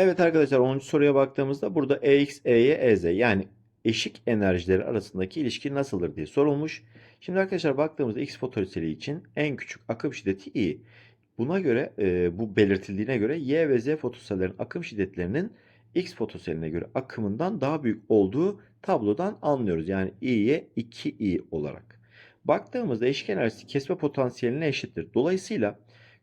Evet arkadaşlar 10. soruya baktığımızda burada EX, EY, EZ yani eşik enerjileri arasındaki ilişki nasıldır diye sorulmuş. Şimdi arkadaşlar baktığımızda X fotoseli için en küçük akım şiddeti I. Buna göre e, bu belirtildiğine göre Y ve Z fotosellerin akım şiddetlerinin X fotoseline göre akımından daha büyük olduğu tablodan anlıyoruz. Yani I'ye 2I olarak. Baktığımızda eşik enerjisi kesme potansiyeline eşittir. Dolayısıyla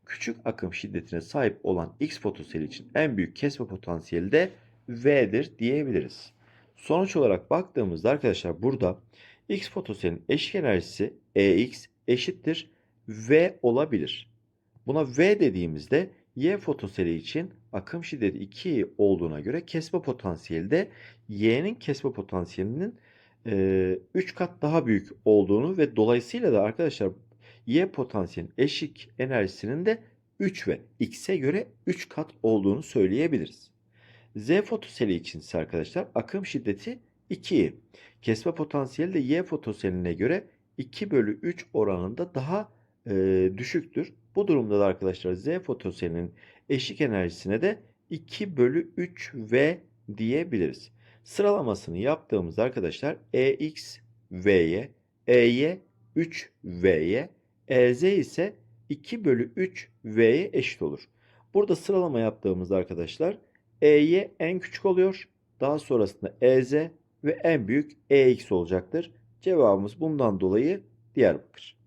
küçük akım şiddetine sahip olan X fotoseli için en büyük kesme potansiyeli de V'dir diyebiliriz. Sonuç olarak baktığımızda arkadaşlar burada X fotoselin eşik enerjisi EX eşittir V olabilir. Buna V dediğimizde Y fotoseli için akım şiddeti 2 olduğuna göre kesme potansiyeli de Y'nin kesme potansiyelinin 3 kat daha büyük olduğunu ve dolayısıyla da arkadaşlar Y potansiyelin eşik enerjisinin de 3 ve X'e göre 3 kat olduğunu söyleyebiliriz. Z fotoseli için ise arkadaşlar akım şiddeti 2. Kesme potansiyeli de Y fotoseline göre 2 bölü 3 oranında daha e, düşüktür. Bu durumda da arkadaşlar Z fotoselinin eşik enerjisine de 2 bölü 3 V diyebiliriz. Sıralamasını yaptığımızda arkadaşlar EX V'ye, EY 3 V'ye, EZ ise 2 bölü 3 V'ye eşit olur. Burada sıralama yaptığımızda arkadaşlar EY en küçük oluyor. Daha sonrasında EZ ve en büyük EX olacaktır. Cevabımız bundan dolayı Diyarbakır.